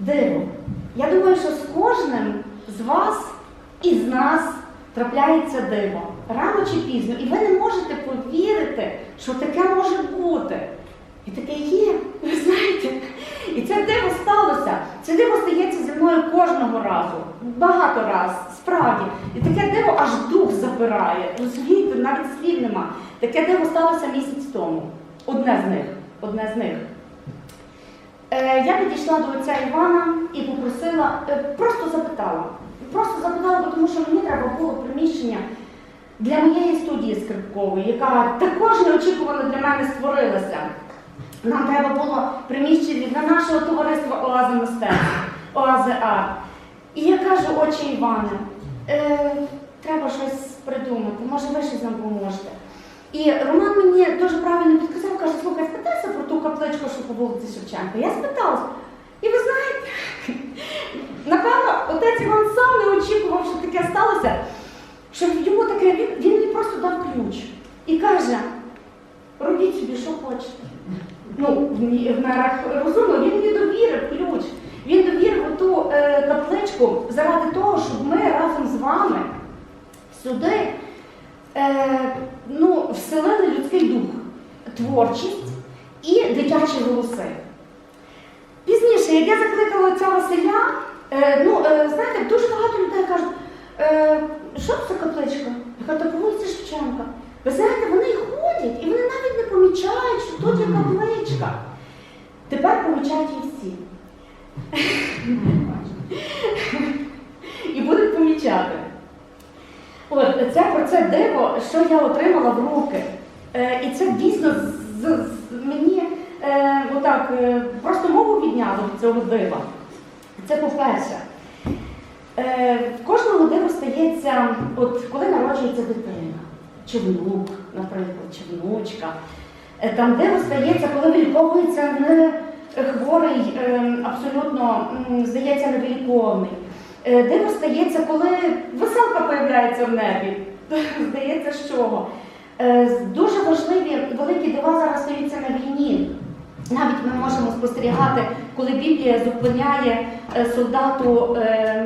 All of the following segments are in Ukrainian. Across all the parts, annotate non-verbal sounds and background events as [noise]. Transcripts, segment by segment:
диво. Я думаю, що з кожним з вас і з нас трапляється диво рано чи пізно. І ви не можете повірити, що таке може бути. І таке є, ви знаєте. І це диво сталося. Це диво стається зі мною кожного разу, багато раз, справді. І таке диво аж дух запирає. Розумієте, навіть слів нема. Таке диво сталося місяць тому. Одне з них. Одне з них. Е, я підійшла до отця Івана і попросила, е, просто запитала. Просто запитала, тому що мені треба було приміщення для моєї студії скрипкової, яка також неочікувано для мене створилася. Нам треба було приміщення для нашого товариства Оази мистецтв, Оази Арт. І я кажу, отче Іване, е, треба щось придумати, може ви щось нам поможете. І Роман мені дуже правильно підказав, каже, слухай, спитайся про ту капличку, що по вулиці Шевченка. Я спиталась. І ви знаєте, [laughs] напевно, отець Іван сам не очікував, що таке сталося, що йому таке, він, він мені просто дав ключ і каже, робіть собі, що хочете. Ну, в мерах розумно, він мені довірив ключ. Він довірив ту е, капличку заради того, щоб ми разом з вами сюди е, ну, вселили людський дух, творчість і дитячі голоси. Пізніше, як я закликала ця Василя, е, ну, е, знаєте, дуже багато людей кажуть, е, що це капличка? Я кажу, «Та по Шевченка. Ви знаєте, вони ходять, і вони навіть не помічають, що тут є капличка. Тепер помічають її всі. І будуть помічати. От це про це диво, що я отримала в руки. Е, і це дійсно з, з- мені е, отак, е, просто мову відняло від цього дива. Це по-перше. Е, кожному диву стається, от коли народжується дитина, чи внук, наприклад, чи внучка. Е, Там диво стається, коли виліковується не хворий, е, абсолютно, здається, невиліковний. Е, Диво стається, коли веселка появляється в небі. [laughs] Здається, з чого. Е, Дуже важливі великі дива зараз стаються на війні. Навіть ми можемо спостерігати, коли Біблія зупиняє е, солдату е,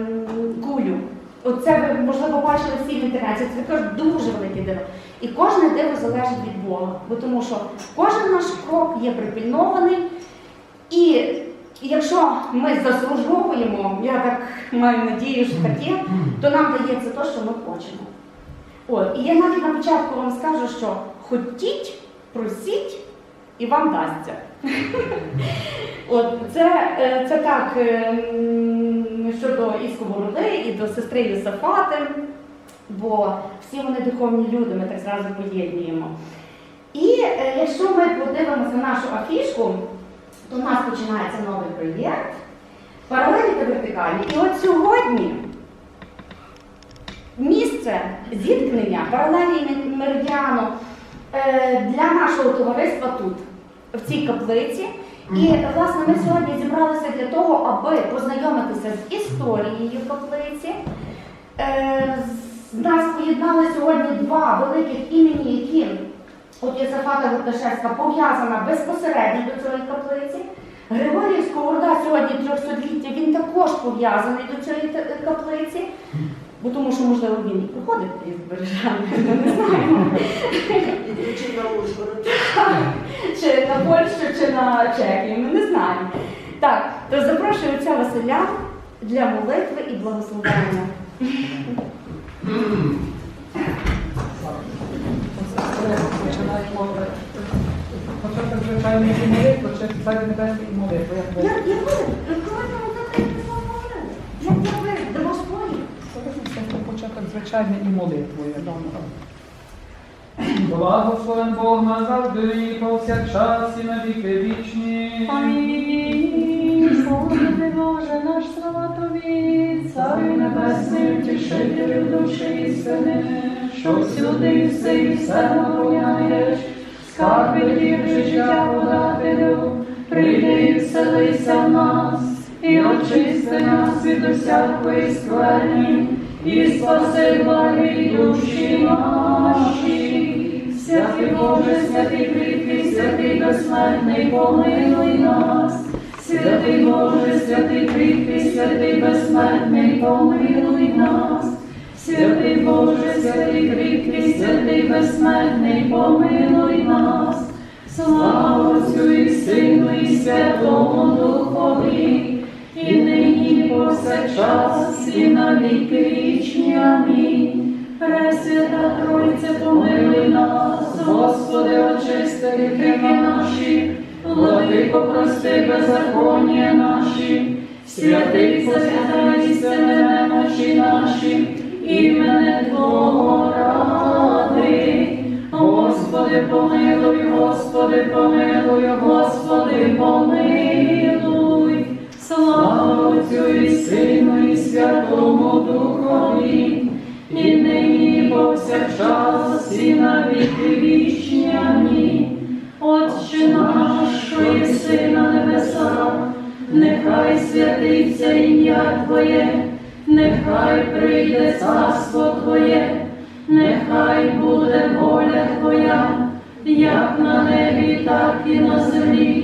кулю. Оце ви, можливо, бачили всі в інтернеті. Це також дуже велике диво. І кожне диво залежить від Бога, бо тому що кожен наш крок є припільнований. І якщо ми заслужовуємо, я так маю надію, що таке, то нам дається те, що ми хочемо. От, і я навіть на початку вам скажу, що хотіть, просіть і вам дасться. [laughs] От, це, е, це так е, щодо і сковороди, і до сестри Юсафати, бо всі вони духовні люди, ми так зразу поєднуємо. І е, якщо ми подивимося на нашу афішку, то у нас починається новий проєкт паралельні та вертикальні. І от сьогодні місце зіткнення паралелі меридіану е, для нашого товариства тут, в цій каплиці. І власне ми сьогодні зібралися для того, аби познайомитися з історією каплиці. Е, з нас поєднали сьогодні два великих імені, які от Єсафата Гурташевська пов'язана безпосередньо до цієї каплиці. Григорій Сковорода сьогодні 300-ліття, він також пов'язаний до цієї каплиці. Бо тому що, можливо, він і проходив із Бережани, ми не знаємо. Чи на Ужгород? Чи на Польщу, чи на Чехію, ми не знаємо. Так, то запрошую отця Василя для молитви і благословення. Початок звичайно і молитва, чи царі небесний і молитва. Як ви? Я, я ви, коли ми так говорили? Як я ви, до Господі? Це звичайно і молитвою. Благословен Бог назавжди і повсякчас і на віки вічні. Амінь. Слава Боже наш, слава Тобі, Царю Небесний, утішителю душі істини, що всюди і все і все наповняєш, скарби дів життя подателю, прийди і вселися в нас, і очисти нас від усякої скверні, і спаси благі душі наші. Святий Боже, святий кріпкий, святий безсмертний, помилуй нас. Святий Боже, святий кріпкий, святий безсмертний, помилуй нас. Святий Боже, святий кріпкий, святий безсмертний, помилуй нас. Слава Отцю і Сину, і Святому Духові, і нині, повсякчас, і на віки вічні. Амінь. Пресвята Тройця, помилуй нас, Господи, очисти гріхи наші, владико, прости беззаконня наші, святий істини немочі наші, імене Твого ради. Господи, помилуй, Господи, помилуй, Господи, помилуй. Слава Отцю Сину, і Святому Духові, і нині, і повсякчас, і на віки вічні. Амінь. Отче наш, що єси на нехай святиться ім'я Твоє, нехай прийде царство Твоє, нехай буде воля Твоя, як на небі, так і на землі.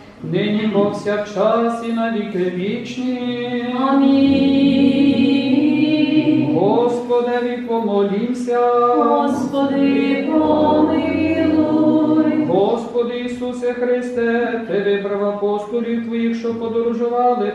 нині повсякчас і на віки вічні. Амінь. Господеві помолімся. Господи, помилуй. Господи Ісусе Христе, Ти вибрав апостолів Твоїх, що подорожували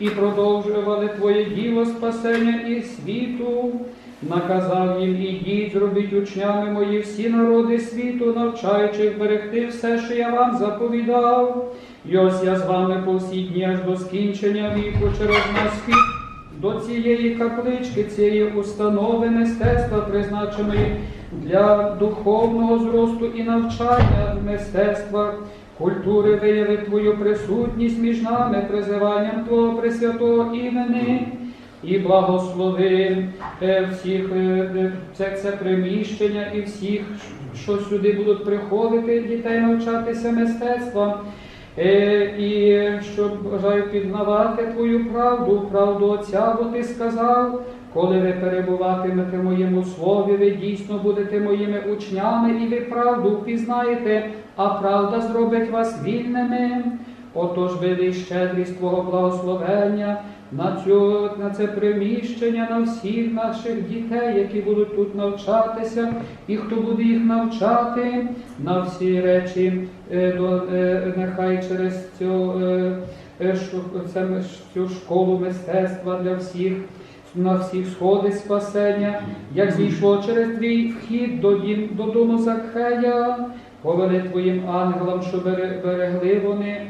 і продовжували Твоє діло спасення і світу. Наказав їм ідіть, зробіть учнями мої всі народи світу, навчаючи берегти все, що я вам заповідав. І ось я з вами по всі дні аж до скінчення віку через на схід до цієї каплички, цієї установи мистецтва, призначеної для духовного зросту і навчання мистецтва, культури вияви Твою присутність між нами, призиванням Твого Пресвятого імени. І благослови е, всіх е, е, це, це приміщення і всіх, що сюди будуть приходити дітей навчатися мистецтвам. Е, І щоб бажаю пізнавати Твою правду, правду Отця, бо Ти сказав, коли ви перебуватимете в моєму слові, ви дійсно будете моїми учнями, і ви правду впізнаєте, а правда зробить вас вільними. Отож вели щедрість Твого благословення на, цю, на це приміщення, на всіх наших дітей, які будуть тут навчатися, і хто буде їх навчати, на всі речі, е, до, е, нехай через цю, е, е, це, цю школу мистецтва для всіх. На всіх сходить спасення, як зійшло через твій вхід до дім, додому Закхея, повели твоїм ангелам, що берегли вони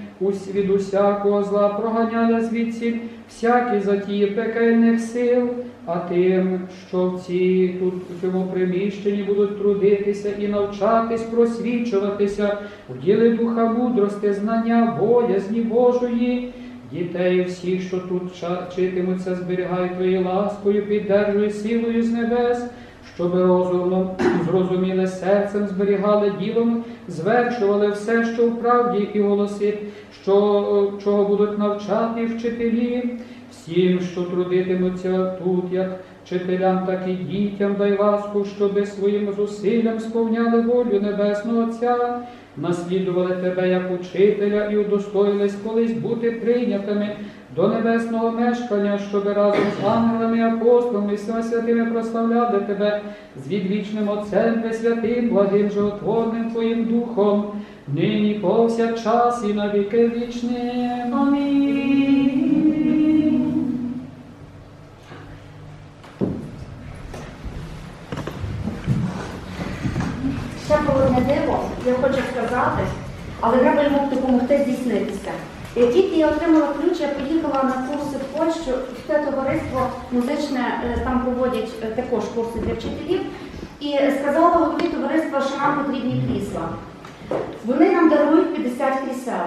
від усякого зла, проганяли звідси всякі затії пекельних сил, а тим, що в цій тут цьому приміщенні будуть трудитися і навчатись, просвічуватися в ділі духа мудрости, знання, боязні Божої. Дітей всіх, що тут вчитимуться, зберігай твоєю ласкою, піддержуй силою з небес, щоб розумом [clears throat] зрозуміли серцем, зберігали ділом, звершували все, що в правді, і голоси, що, чого будуть навчати вчителі. Всім, що трудитимуться тут, як вчителям, так і дітям, дай ласку, щоби своїм зусиллям сповняли волю Небесного Отця, наслідували тебе як учителя і удостоїлись колись бути прийнятими до небесного мешкання, щоб разом з ангелами, апостолами і святими прославляли тебе з відвічним Отцем Пресвятим, благим животворним Твоїм Духом, нині повсякчас і навіки вічним. Амінь. Диво, я хочу сказати, але треба йому допомогти здійснитися. Е, Тільки я отримала ключ, я поїхала на курси в Польщу, те товариство музичне, е, там проводять е, також курси для вчителів. І сказала голові товариства, що нам потрібні крісла. Вони нам дарують 50 крісел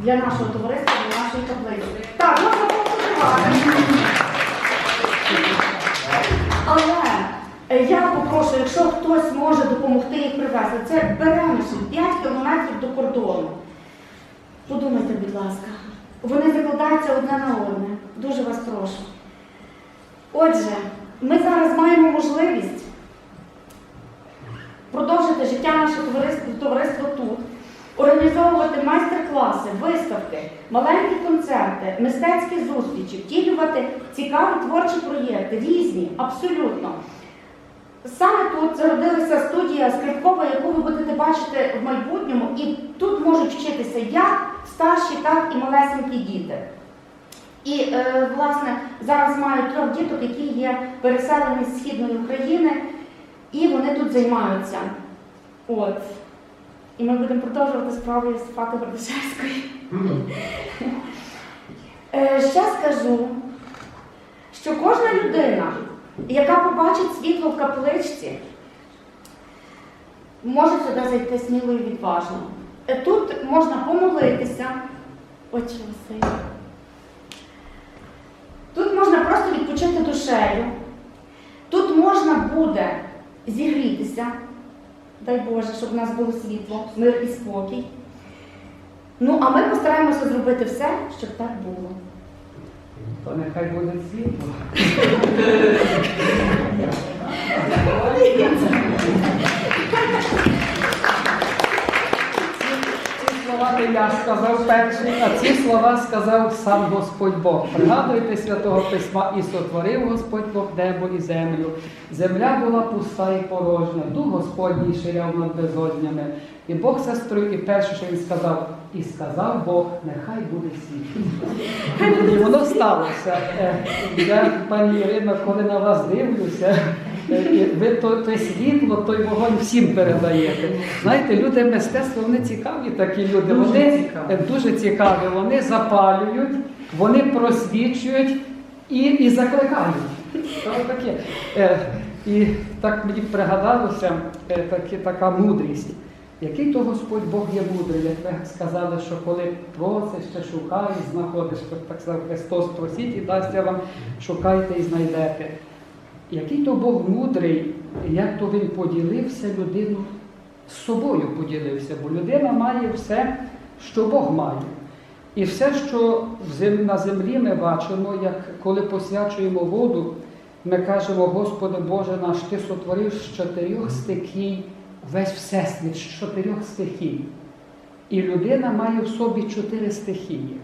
для нашого товариства, для нашої таблиці. Так, можна поаплодувати. Але Я попрошу, якщо хтось може допомогти їх привезти, це Беремишин, 5 кілометрів до кордону. Подумайте, будь ласка. Вони закладаються одне на одне. Дуже вас прошу. Отже, ми зараз маємо можливість продовжити життя нашого товариства тут, організовувати майстер-класи, виставки, маленькі концерти, мистецькі зустрічі, втілювати цікаві творчі проєкти, різні, абсолютно. Саме тут зародилася студія скрипкова, яку ви будете бачити в майбутньому, і тут можуть вчитися як старші, так і малесенькі діти. І, е, власне, зараз маю трьох діток, які є переселені з східної України, і вони тут займаються. От. І ми будемо продовжувати справу Євстафати Гордишевської. Е, Ще скажу, що кожна людина, яка побачить світло в капличці, може сюди зайти сміло і відважно. Е, Тут можна помолитися. Отче Василь. Тут можна просто відпочити душею. Тут можна буде зігрітися. Дай Боже, щоб у нас було світло, мир і спокій. Ну, а ми постараємося зробити все, щоб так було. То нехай буде світло. Ці слова не я сказав перший, а ці слова сказав сам Господь Бог. Пригадуйте святого письма і сотворив Господь Бог небо і землю. Земля була пуста і порожня, дух Господній ширяв над безоднями. І Бог сестрою, і перше, що він сказав, і сказав Бог, нехай буде світло. І воно сталося. Е, Я, пані Ірино, коли на вас дивлюся, е, ви то, то світло, той вогонь всім передаєте. Знаєте, люди мистецтва, вони цікаві такі люди. Дуже Вони цікаві. е, дуже цікаві, вони запалюють, вони просвічують і, і закликають. Таке. І так мені пригадалося така мудрість. Який то Господь Бог є мудрий, як ви сказали, що коли просиш, ще шукаєш, знаходиш, так сказав Христос, просіть і дасть вам, шукайте і знайдете. Який то Бог мудрий, як то він поділився людину з собою поділився, бо людина має все, що Бог має. І все, що на землі ми бачимо, як коли посвячуємо воду, ми кажемо, Господи Боже наш, Ти сотворив з чотирьох стихій весь всесвіт, з чотирьох стихій. І людина має в собі чотири стихії.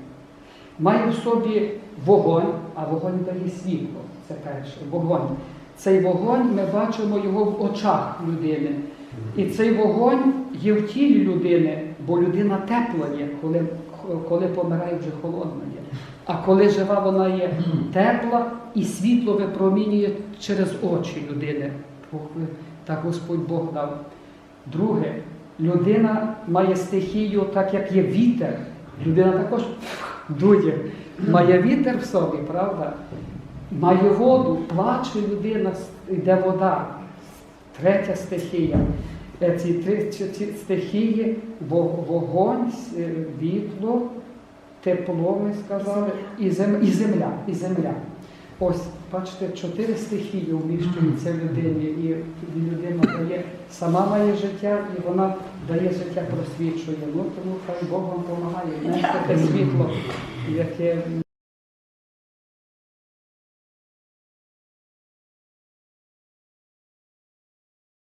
Має в собі вогонь, а вогонь дає світло. Це перше. Вогонь. Цей вогонь ми бачимо його в очах людини. І цей вогонь є в тілі людини, бо людина тепла є, коли, коли помирає вже холодна є. А коли жива, вона є тепла і світло випромінює через очі людини. Так Господь Бог дав. Друге, людина має стихію, так як є вітер. Людина також дує, має вітер в собі, правда? Має воду, плаче людина, йде вода. Третя стихія. Е, Ці три ці, стихії вогонь, е, вітло, тепло, ми сказали, і земля. І земля. Ось, бачите, чотири стихії вміщуються в людині, і людина дає, сама має життя, і вона дає життя, просвічує. Ну, тому хай Бог вам допомагає, нести те світло, яке